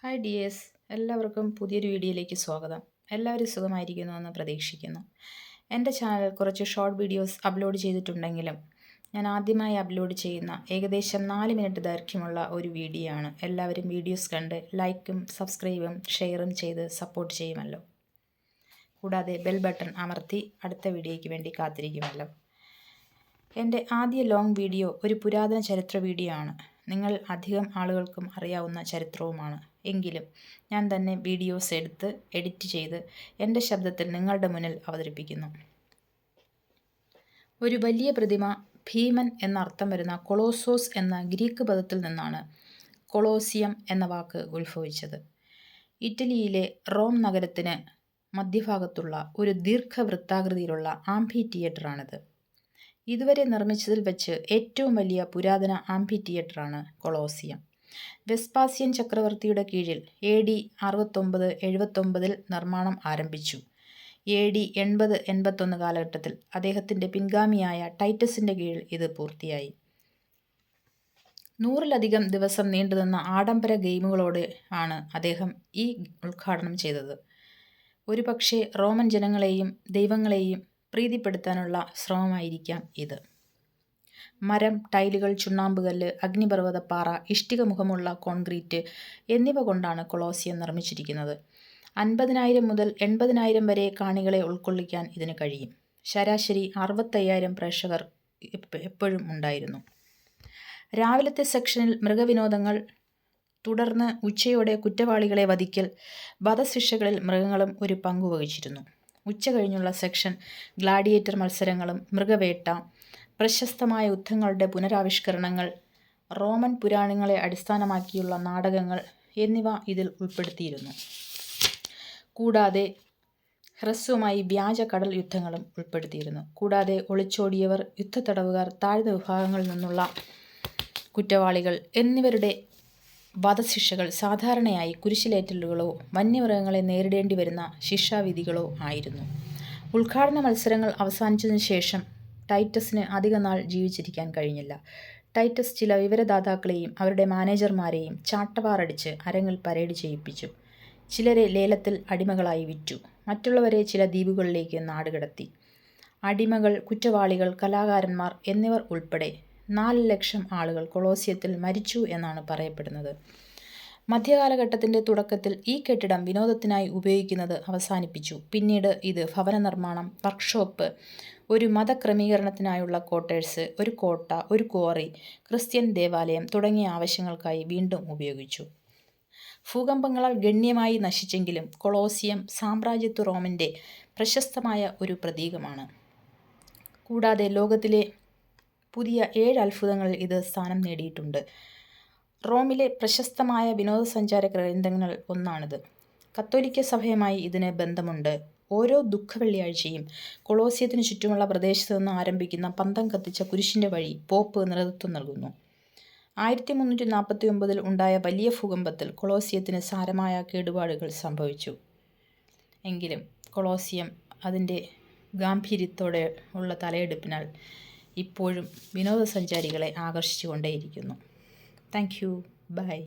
Hi dears എല്ലാവർക്കും പുതിയൊരു വീഡിയോയിലേക്ക് സ്വാഗതം. എല്ലാവരും സുഖമായിരിക്കുന്നു എന്ന് പ്രതീക്ഷിക്കുന്നു. എന്റെ ചാനൽ കുറച്ച് ഷോർട്ട് വീഡിയോസ് അപ്ലോഡ് ചെയ്തിട്ടുണ്ടെങ്കിലും ഞാൻ ആദ്യമായി അപ്ലോഡ് ചെയ്യുന്ന ഏകദേശം നാല് മിനിറ്റ് ദൈർഘ്യമുള്ള ഒരു വീഡിയോ ആണ്. എല്ലാവരും വീഡിയോസ് കണ്ട് ലൈക്കും സബ്സ്ക്രൈബും ഷെയറും ചെയ്ത് സപ്പോർട്ട് ചെയ്യുമല്ലോ. കൂടാതെ ബെൽ ബട്ടൺ അമർത്തി അടുത്ത വീഡിയോയ്ക്ക് വേണ്ടി കാത്തിരിക്കുമല്ലോ. എന്റെ ആദ്യ ലോങ് വീഡിയോ ഒരു പുരാതന ചരിത്ര വീഡിയോ ആണ്. നിങ്ങൾ അധികം ആളുകൾക്കും അറിയാവുന്ന ചരിത്രവുമാണ്. എങ്കിലും ഞാൻ തന്നെ വീഡിയോസ് എടുത്ത് എഡിറ്റ് ചെയ്ത് എന്റെ ശബ്ദത്തിൽ നിങ്ങളുടെ മുന്നിൽ അവതരിപ്പിക്കുന്നു. ഒരു വലിയ പ്രതിമ ഭീമൻ എന്നർത്ഥം വരുന്ന കൊളോസോസ് എന്ന ഗ്രീക്ക് പദത്തിൽ നിന്നാണ് കൊളോസിയം എന്ന വാക്ക് ഉത്ഭവിച്ചത്. ഇറ്റലിയിലെ റോം നഗരത്തിന് മധ്യഭാഗത്തുള്ള ഒരു ദീർഘവൃത്താകൃതിയിലുള്ള ആംഫി തിയേറ്ററാണിത് ഇതുവരെ നിർമ്മിച്ചതിൽ വെച്ച് ഏറ്റവും വലിയ പുരാതന ആംഫി തിയേറ്ററാണ് കൊളോസിയം. വെസ്പാസിയൻ ചക്രവർത്തിയുടെ കീഴിൽ എ ഡി അറുപത്തൊമ്പത് എഴുപത്തൊമ്പതിൽ നിർമ്മാണം ആരംഭിച്ചു. എ ഡി എൺപത് എൺപത്തൊന്ന് കാലഘട്ടത്തിൽ അദ്ദേഹത്തിന്റെ പിൻഗാമിയായ ടൈറ്റസിന്റെ കീഴിൽ ഇത് പൂർത്തിയായി. നൂറിലധികം ദിവസം നീണ്ടുനിന്ന ആഡംബര ഗെയിമുകളോട് ആണ് അദ്ദേഹം ഈ ഉദ്ഘാടനം ചെയ്തത്. ഒരുപക്ഷെ റോമൻ ജനങ്ങളെയും ദൈവങ്ങളെയും പ്രീതിപ്പെടുത്താനുള്ള ശ്രമമായിരിക്കാം ഇത്. മരം ടൈലുകൾ ചുണ്ണാമ്പുകല്ല് അഗ്നിപർവതപ്പാറ ഇഷ്ടിക മുഖമുള്ള കോൺക്രീറ്റ് എന്നിവ കൊണ്ടാണ് കൊളോസിയം നിർമ്മിച്ചിരിക്കുന്നത്. അൻപതിനായിരം മുതൽ എൺപതിനായിരം വരെ കാണികളെ ഉൾക്കൊള്ളിക്കാൻ ഇതിന് കഴിയും. ശരാശരി അറുപത്തയ്യായിരം പ്രേക്ഷകർ എപ്പോഴും ഉണ്ടായിരുന്നു. രാവിലത്തെ സെക്ഷനിൽ മൃഗവിനോദങ്ങൾ തുടർന്ന് ഉച്ചയോടെ കുറ്റവാളികളെ വധിക്കൽ വധശിക്ഷകളിൽ മൃഗങ്ങളും ഒരു പങ്കുവഹിച്ചിരുന്നു ഉച്ച കഴിഞ്ഞുള്ള സെക്ഷൻ ഗ്ലാഡിയേറ്റർ മത്സരങ്ങളും മൃഗവേട്ട പ്രശസ്തമായ യുദ്ധങ്ങളുടെ പുനരാവിഷ്കരണങ്ങൾ റോമൻ പുരാണങ്ങളെ അടിസ്ഥാനമാക്കിയുള്ള നാടകങ്ങൾ എന്നിവ ഇതിൽ ഉൾപ്പെടുത്തിയിരുന്നു. കൂടാതെ ഹ്രസ്വമായി വ്യാജ കടൽ യുദ്ധങ്ങളും ഉൾപ്പെടുത്തിയിരുന്നു. കൂടാതെ ഒളിച്ചോടിയവർ യുദ്ധത്തടവുകാർ താഴ്ന്ന വിഭാഗങ്ങളിൽ നിന്നുള്ള കുറ്റവാളികൾ എന്നിവരുടെ വധശിക്ഷകൾ സാധാരണയായി കുരിശിലേറ്റലുകളോ വന്യമൃഗങ്ങളെ നേരിടേണ്ടി വരുന്ന ശിക്ഷാവിധികളോ ആയിരുന്നു. ഉദ്ഘാടന മത്സരങ്ങൾ അവസാനിച്ചതിന് ശേഷം ടൈറ്റസിന് അധികനാൾ ജീവിച്ചിരിക്കാൻ കഴിഞ്ഞില്ല. ടൈറ്റസ് ചില വിവരദാതാക്കളെയും അവരുടെ മാനേജർമാരെയും ചാട്ടവാറടിച്ച് അരങ്ങിൽ പരേഡ് ചെയ്യിപ്പിച്ചു. ചിലരെ ലേലത്തിൽ അടിമകളായി വിറ്റു. മറ്റുള്ളവരെ ചില ദ്വീപുകളിലേക്ക് നാടുകടത്തി. അടിമകൾ കുറ്റവാളികൾ കലാകാരന്മാർ എന്നിവർ ഉൾപ്പെടെ നാല് ലക്ഷം ആളുകൾ കൊളോസിയത്തിൽ മരിച്ചു എന്നാണ് പറയപ്പെടുന്നത്. മധ്യകാലഘട്ടത്തിന്റെ തുടക്കത്തിൽ ഈ കെട്ടിടം വിനോദത്തിനായി ഉപയോഗിക്കുന്നത് അവസാനിപ്പിച്ചു. പിന്നീട് ഇത് ഭവന നിർമ്മാണം വർക്ക്ഷോപ്പ് ഒരു മതക്രമീകരണത്തിനായുള്ള ക്വാർട്ടേഴ്സ് ഒരു കോട്ട ഒരു ക്വാറി ക്രിസ്ത്യൻ ദേവാലയം തുടങ്ങിയ ആവശ്യങ്ങൾക്കായി വീണ്ടും ഉപയോഗിച്ചു. ഭൂകമ്പങ്ങളാൽ ഗണ്യമായി നശിച്ചെങ്കിലും കൊളോസിയം സാമ്രാജ്യത്വ റോമിന്റെ പ്രശസ്തമായ ഒരു പ്രതീകമാണ്. കൂടാതെ ലോകത്തിലെ പുതിയ ഏഴ് അത്ഭുതങ്ങളിൽ ഇത് സ്ഥാനം നേടിയിട്ടുണ്ട്. റോമിലെ പ്രശസ്തമായ വിനോദസഞ്ചാര കേന്ദ്രങ്ങൾ ഒന്നാണിത്. കത്തോലിക്ക സഭയുമായി ഇതിന് ബന്ധമുണ്ട്. ഓരോ ദുഃഖ വെള്ളിയാഴ്ചയും കൊളോസിയത്തിന് ചുറ്റുമുള്ള പ്രദേശത്ത് നിന്ന് ആരംഭിക്കുന്ന പന്തം കത്തിച്ച കുരിശിന്റെ വഴി പോപ്പ് നേതൃത്വം നൽകുന്നു. ആയിരത്തി മുന്നൂറ്റി നാൽപ്പത്തി ഒമ്പതിൽ ഉണ്ടായ വലിയ ഭൂകമ്പത്തിൽ കൊളോസിയത്തിന് സാരമായ കേടുപാടുകൾ സംഭവിച്ചു. എങ്കിലും കൊളോസിയം അതിന്റെ ഗാംഭീര്യത്തോടെ ഉള്ള തലയെടുപ്പിനാൽ ഇപ്പോഴും വിനോദസഞ്ചാരികളെ ആകർഷിച്ചുകൊണ്ടേയിരിക്കുന്നു. Thank you. Bye.